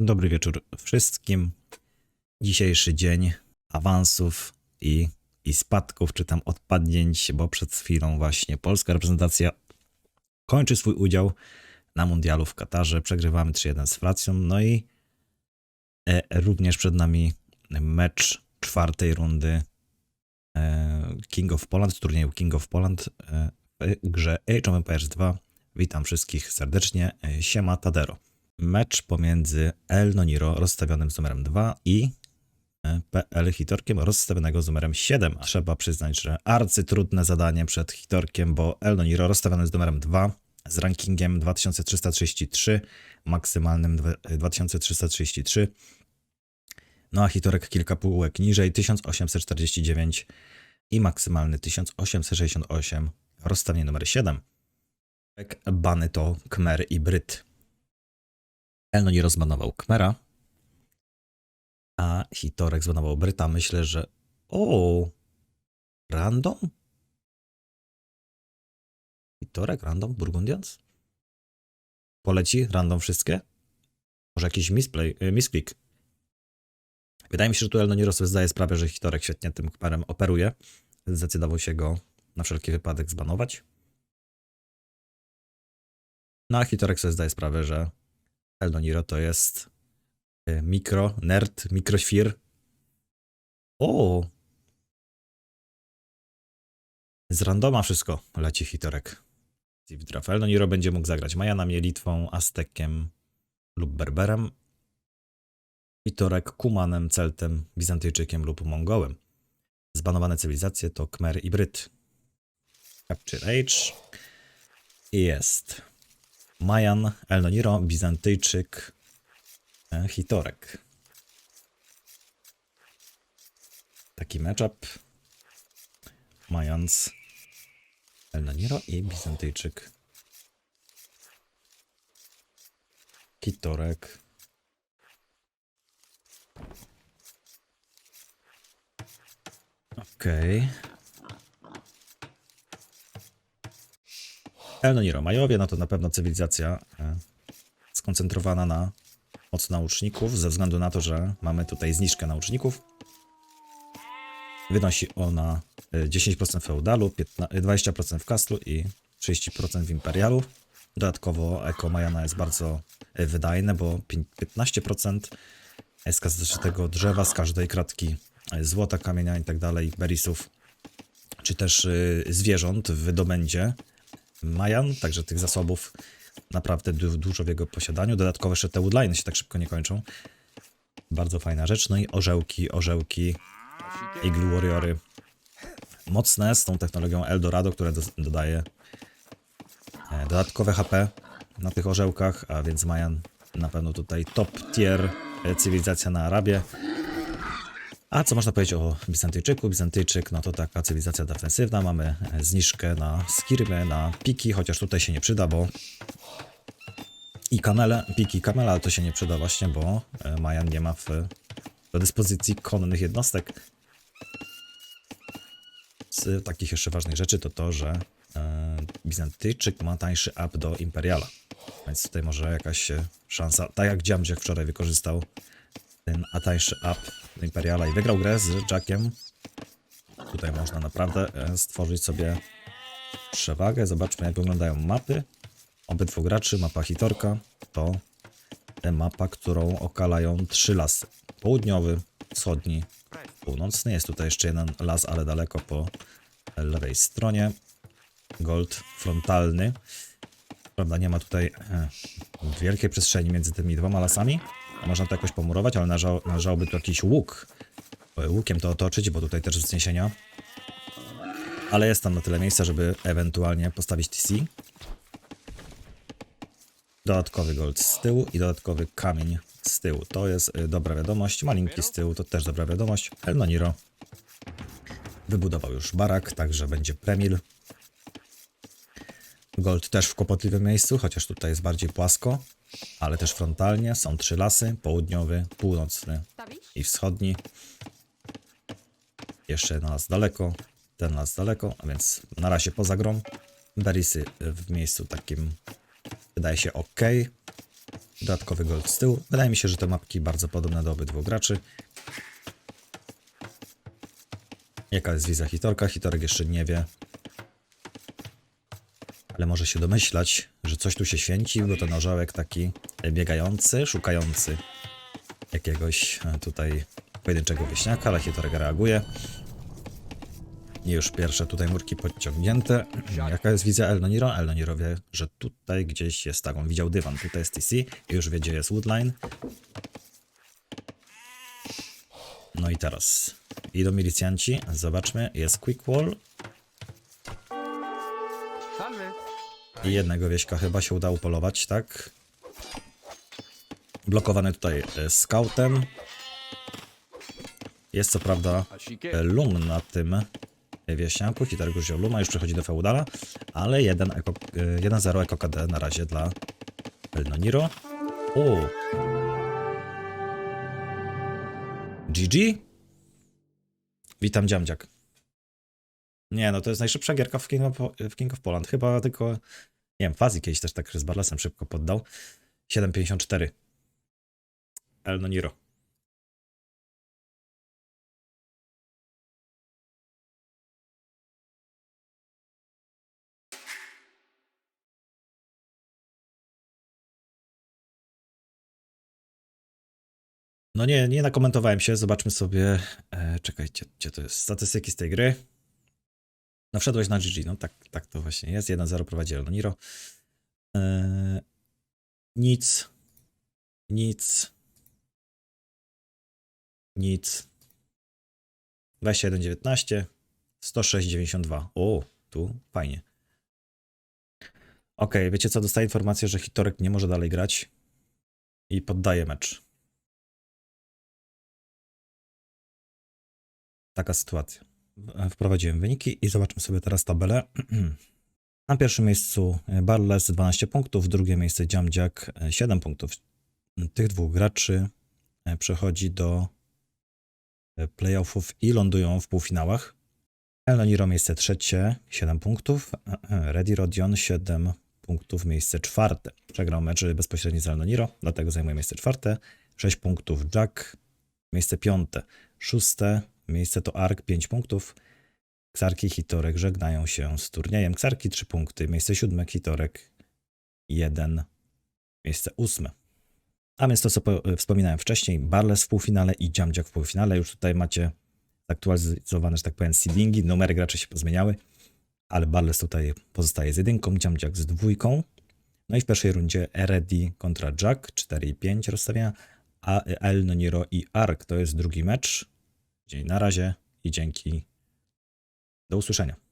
Dobry wieczór wszystkim. Dzisiejszy dzień awansów i, i spadków, czy tam odpadnięć, bo przed chwilą właśnie polska reprezentacja kończy swój udział na mundialu w Katarze. Przegrywamy 3-1 z Fracją. No i e, również przed nami mecz czwartej rundy e, King of Poland, turnieju King of Poland e, w grze Age of Empires 2. Witam wszystkich serdecznie. E, Siema Tadero. Mecz pomiędzy El Noniro rozstawionym z numerem 2 i e, PL Hitorkiem rozstawionego z numerem 7. Trzeba przyznać, że arcytrudne zadanie przed Hitorkiem, bo El Noniro rozstawiony z numerem 2 z rankingiem 2333, maksymalnym dwa- 2333. No a Hitorek kilka półek niżej 1849 i maksymalny 1868. Rozstawienie numer 7. Bany to Kmer i Bryt. Elno nie rozbanował Kmera, a Hitorek zbanował Bryta. Myślę, że. O! Random? Hitorek, random, Burgundians? Poleci random wszystkie? Może jakiś misplay, y, misklik? Wydaje mi się, że tu Elno sobie zdaje sprawę, że Hitorek świetnie tym Kmerem operuje. Zdecydował się go na wszelki wypadek zbanować. No a Hitorek sobie zdaje sprawę, że Eldoniro to jest y, mikro, nerd, mikroświr. O! Z randoma wszystko leci Hitorek. Zivdraf. Eldoniro będzie mógł zagrać Majanami, Litwą, Aztekiem lub Berberem. Hitorek Kumanem, Celtem, Bizantyjczykiem lub Mongołem. Zbanowane cywilizacje to Khmer i Bryt. Capture Age. Jest Majan, Elnoniro, Bizantyjczyk, e, Hitorek. Taki matchup. Majans, Elnoniro i Bizantyjczyk. Hitorek. Okej. Elnoniro Majowie, no to na pewno cywilizacja e, skoncentrowana na moc nauczników, ze względu na to, że mamy tutaj zniżkę nauczników. Wynosi ona e, 10% feudalu, 15 20% w kastlu i 30% w imperialu. Dodatkowo eko Majana jest bardzo e, wydajne, bo pię- 15% z każdego drzewa, z każdej kratki e, złota, kamienia i tak berisów, czy też zwierząt w wydobędzie Majan, także tych zasobów naprawdę du dużo w jego posiadaniu. Dodatkowo jeszcze te woodline się tak szybko nie kończą. Bardzo fajna rzecz. No i orzełki, orzełki, Eagle Warriory. Mocne z tą technologią Eldorado, które do dodaje e, dodatkowe HP na tych orzełkach, a więc Majan na pewno tutaj top tier e, cywilizacja na Arabię. A co można powiedzieć o Bizantyjczyku? Bizantyjczyk, no to taka cywilizacja defensywna. Mamy e, zniżkę na skirmy, na piki, chociaż tutaj się nie przyda, bo i kamele, piki kamela, to się nie przyda właśnie, bo e, Majan nie ma w, do dyspozycji konnych jednostek. Z takich jeszcze ważnych rzeczy to to, że e, Bizantyjczyk ma tańszy up do Imperiala. Więc tutaj może jakaś szansa, tak jak Dziamdziak wczoraj wykorzystał ten a tańszy up Imperiala i wygrał grę z Jackiem. Tutaj można naprawdę e, stworzyć sobie przewagę. Zobaczmy jak wyglądają mapy obydwu graczy. Mapa Hitorka to e, mapa, którą okalają trzy lasy. Południowy, wschodni, północny. Jest tutaj jeszcze jeden las, ale daleko po lewej stronie. Gold frontalny. Prawda, nie ma tutaj e, wielkiej przestrzeni między tymi dwoma lasami. Można to jakoś pomurować, ale należało, należałoby tu jakiś łuk. e, Łukiem to otoczyć, bo tutaj też wzniesienia. Ale jest tam na tyle miejsca, żeby ewentualnie postawić TC. Dodatkowy gold z tyłu i dodatkowy kamień z tyłu. To jest y, dobra wiadomość. Malinki z tyłu to też dobra wiadomość. El Noniro wybudował już barak, także będzie premil. Gold też w kłopotliwym miejscu, chociaż tutaj jest bardziej płasko, ale też frontalnie. Są trzy lasy: południowy, północny i wschodni. Jeszcze jeden las daleko, ten las daleko, a więc na razie poza grą. Berisy w miejscu takim wydaje się ok. Dodatkowy gold z tyłu. Wydaje mi się, że te mapki bardzo podobne do obydwu graczy. Jaka jest wizja Hitorka? Hitorek jeszcze nie wie. Ale może się domyślać, że coś tu się święci, bo ten orzełek taki biegający, szukający jakiegoś e, tutaj pojedynczego wieśniaka, ale Hitorek reaguje. I już pierwsze tutaj murki podciągnięte. Jaka jest wizja Elnoniro? Elnoniro wie, że tutaj gdzieś jest tak. On widział dywan, tutaj jest TC i już wie, gdzie jest Woodline. No i teraz idą milicjanci. Zobaczmy, jest Quick Wall i jednego wieśka chyba się udało polować, tak? Blokowany tutaj e, scoutem. Jest co prawda e, lum na tym wieśniaku. Hitarek już wziął luma, już przechodzi do feudala, ale 1 eko, e, 1-0 Eko KD na razie dla Elnoniro. O! GG? Witam dziamdziak. Nie, no to jest najszybsza gierka w King of, w King of Poland. Chyba tylko, nie wiem, Fazi kiedyś też tak z Barlesem szybko poddał. 7.54. Elnoniro. No nie, nie nakomentowałem się. Zobaczmy sobie. E, czekajcie, gdzie to jest? Statystyki z tej gry. No wszedłeś na GG, no tak, tak to właśnie jest. 1-0 prowadzi Elnoniro. E, nic. Nic. Nic. 21-19. 106-92. O, tu fajnie. Okej, wiecie co? Dostaję informację, że Hitorek nie może dalej grać i poddaje mecz. Taka sytuacja. W- Wprowadziłem wyniki i zobaczmy sobie teraz tabelę. Na pierwszym miejscu Barles 12 punktów, drugie miejsce Dziamdziak 7 punktów. Tych dwóch graczy e, przechodzi do e, playoffów i lądują w półfinałach. Eloniro miejsce trzecie, 7 punktów. Ready Rodion 7 punktów, miejsce czwarte. Przegrał mecz bezpośrednio z Eloniro, dlatego zajmuje miejsce czwarte. 6 punktów Jack, miejsce piąte. Szóste miejsce to Ark, 5 punktów. Ksarki Hitorek żegnają się z turniejem. Ksarki 3 punkty, miejsce siódme, Hitorek 1, miejsce ósme. A więc to, co po- wspominałem wcześniej, Barles w półfinale i Dziamdziak w półfinale. Już tutaj macie zaktualizowane, że tak powiem, seedingi, numery graczy się pozmieniały, ale Barles tutaj pozostaje z jedynką, Dziamdziak z dwójką. No i w pierwszej rundzie Eredi kontra Jack, 4 i 5 rozstawienia, a El Noniro i Ark to jest drugi mecz. Dzień na razie i dzięki. Do usłyszenia.